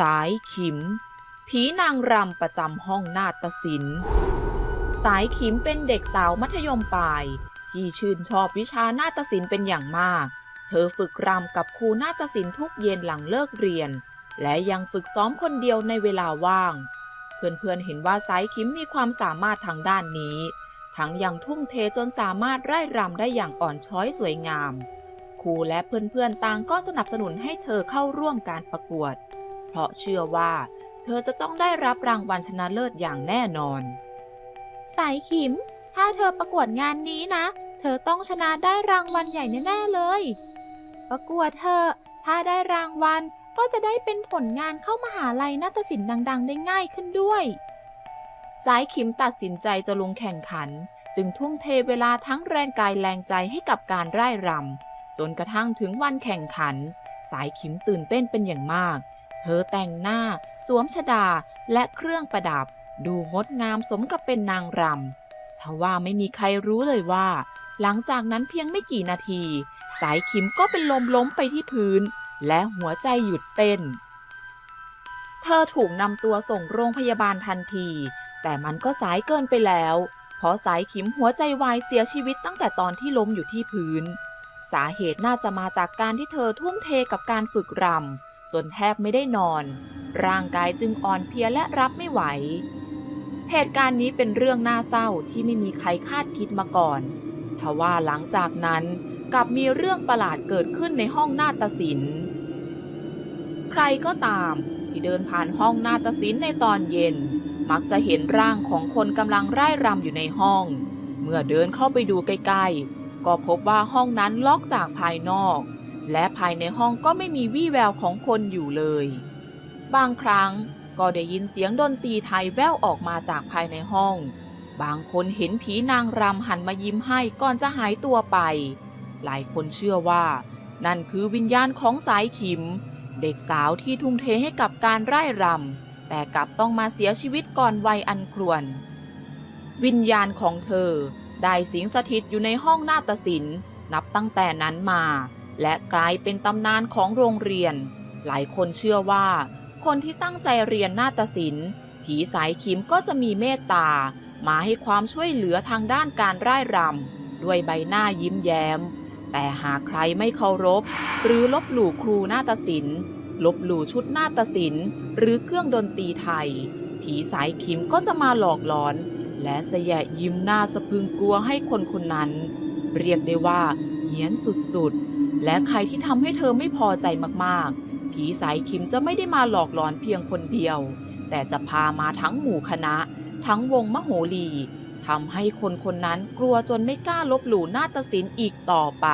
สายขิม ผีนางรำประจำห้องนาฏศิลป์ สายขิมเป็นเด็กสาวมัธยมปลาย ที่ชื่นชอบวิชานาฏศิลป์เป็นอย่างมาก เธอฝึกรำกับครูนาฏศิลป์ทุกเย็นหลังเลิกเรียน และยังฝึกซ้อมคนเดียวในเวลาว่าง เพื่อนๆเห็นว่าสายขิมมีความสามารถทางด้านนี้ ทั้งยังทุ่มเทจนสามารถไร่รำได้อย่างอ่อนช้อยสวยงามครูและเพื่อนๆต่างก็สนับสนุนให้เธอเข้าร่วมการประกวด เพราะเชื่อว่า เธอจะต้องได้รับรางวัลชนะเลิศอย่างแน่นอน สายขิม ถ้าเธอประกวดงานนี้นะ เธอต้องชนะได้รางวัลใหญ่แน่ๆเลย ประกวดเธอะถ้าได้รางวัลก็จะได้เป็นผลงานเข้ามหาลัยนาฏศิลป์ดัง ๆ ได้ง่ายขึ้นด้วย สายขิมตัดสินใจจะลงแข่งขัน จึงทุ่มเทเวลาทั้งแรงกายแรงใจให้กับการไร่รำจนกระทั่งถึงวันแข่งขัน สายขิมตื่นเต้นเป็นอย่างมาก เธอแต่งหน้า สวมชดาและเครื่องประดับ ดูงดงามสมกับเป็นนางรำทว่าไม่มีใครรู้เลยว่า หลังจากนั้นเพียงไม่กี่นาที สายขิมก็เป็นลมล้มไปที่พื้น และหัวใจหยุดเต้น เธอถูกนำตัวส่งโรงพยาบาลทันที แต่มันก็สายเกินไปแล้ว เพราะสายขิมหัวใจวายเสียชีวิตตั้งแต่ตอนที่ล้มอยู่ที่พื้น สาเหตุน่าจะมาจากการที่เธอทุ่มเทกับการฝึกรำ จนแทบไม่ได้นอน ร่างกายจึงอ่อนเพลียและรับไม่ไหว เหตุการณ์นี้เป็นเรื่องน่าเศร้าที่ไม่มีใครคาดคิดมาก่อนทว่าหลังจากนั้นกลับมีเรื่องประหลาดเกิดขึ้นในห้องนาฏศิลป์ ใครก็ตามที่เดินผ่านห้องนาฏศิลป์ในตอนเย็น มักจะเห็นร่างของคนกำลังไร้รำอยู่ในห้อง เมื่อเดินเข้าไปดูใกล้ๆ ก็พบว่าห้องนั้นล็อกจากภายนอก และภายในห้องก็ไม่มีวี่แววของคนอยู่เลย บางครั้งก็ได้ยินเสียงดนตรีไทยแว่วออกมาจากภายในห้อง บางคนเห็นผีนางรำหันมายิ้มให้ก่อนจะหายตัวไป หลายคนเชื่อว่า นั่นคือวิญญาณของสายขิม เด็กสาวที่ทุ่มเทให้กับการไร่รำแต่กลับต้องมาเสียชีวิตก่อนวัยอันควร วิญญาณของเธอได้สิงสถิตอยู่ในห้องนาฏศิลป์นับตั้งแต่นั้นมา และกลายเป็นตำนานของโรงเรียน หลายคนเชื่อว่า คนที่ตั้งใจเรียนนาฏศิลป์ ผีสายขิมก็จะมีเมตตา มาให้ความช่วยเหลือทางด้านการร่ายรำด้วยใบหน้ายิ้มแย้ม แต่หากใครไม่เคารพ หรือลบหลู่ครูนาฏศิลป์ ลบหลู่ชุดนาฏศิลป์ หรือเครื่องดนตรีไทย ผีสายขิมก็จะมาหลอกหลอน และแสยะยิ้มหน้าสะพึงกลัวให้คนคนนั้น เรียกได้ว่าเหี้ยนสุดๆ และใครที่ทำให้เธอไม่พอใจมากๆ ผีสายคิมจะไม่ได้มาหลอกหลอนเพียงคนเดียว แต่จะพามาทั้งหมู่คณะ ทั้งวงมโหรีทำให้คนคนนั้นกลัวจนไม่กล้าลบหลู่นาฏศิลป์อีกต่อไป